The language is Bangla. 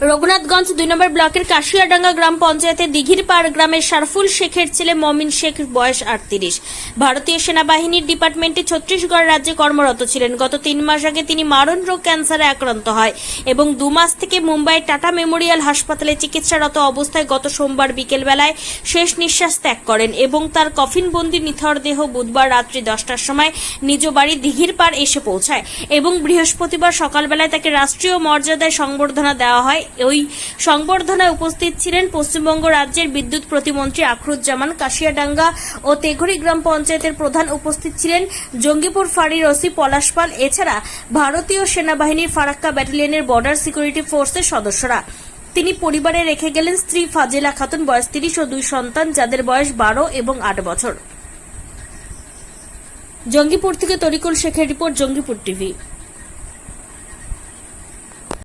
রঘুনাথগঞ্জ দুই নম্বর ব্লকের কাশিয়াডাঙ্গা গ্রাম পঞ্চায়েতের দিঘির পাড় গ্রামের সারফুল শেখের ছেলে মমিন শেখ বয়স আটত্রিশ। ভারতীয় সেনাবাহিনীর ডিপার্টমেন্টে ছত্তিশগড় রাজ্যে কর্মরত ছিলেন। গত তিন মাস আগে তিনি মারণ রোগ ক্যান্সারে আক্রান্ত হয় এবং দু মাস থেকে মুম্বাই টাটা মেমোরিয়াল হাসপাতালে চিকিৎসারত অবস্থায় গত সোমবার বিকেলবেলায় শেষ নিঃশ্বাস ত্যাগ করেন এবং তার কফিনবন্দি নিথর দেহ বুধবার রাত্রি দশটার সময় নিজ বাড়ি দিঘির পাড় এসে পৌঁছায় এবং বৃহস্পতিবার সকালবেলায় তাকে রাষ্ট্রীয় মর্যাদায় সংবর্ধনা দেওয়া হয় ওই সংবর্ধনায় উপস্থিত ছিলেন পশ্চিমবঙ্গ রাজ্যের বিদ্যুৎ প্রতিমন্ত্রী আখরুজ্জামান, কাশিয়াডাঙ্গা ও তেঘরি গ্রাম পঞ্চায়েতের প্রধান উপস্থিত ছিলেন জঙ্গিপুর ফাঁড়ির ওসি পলাশ পাল। এছাড়া ভারতীয় সেনাবাহিনীর ফারাক্কা ব্যাটালিয়নের বর্ডার সিকিউরিটি ফোর্সের সদস্যরা। তিনি পরিবারে রেখে গেলেন স্ত্রী ফাজেলা খাতুন, বয়স তিরিশ ও দুই সন্তান, যাদের বয়স বারো এবং আট বছর। জঙ্গিপুর থেকে তরিকুল শেখের রিপোর্ট, জঙ্গিপুর টিভি।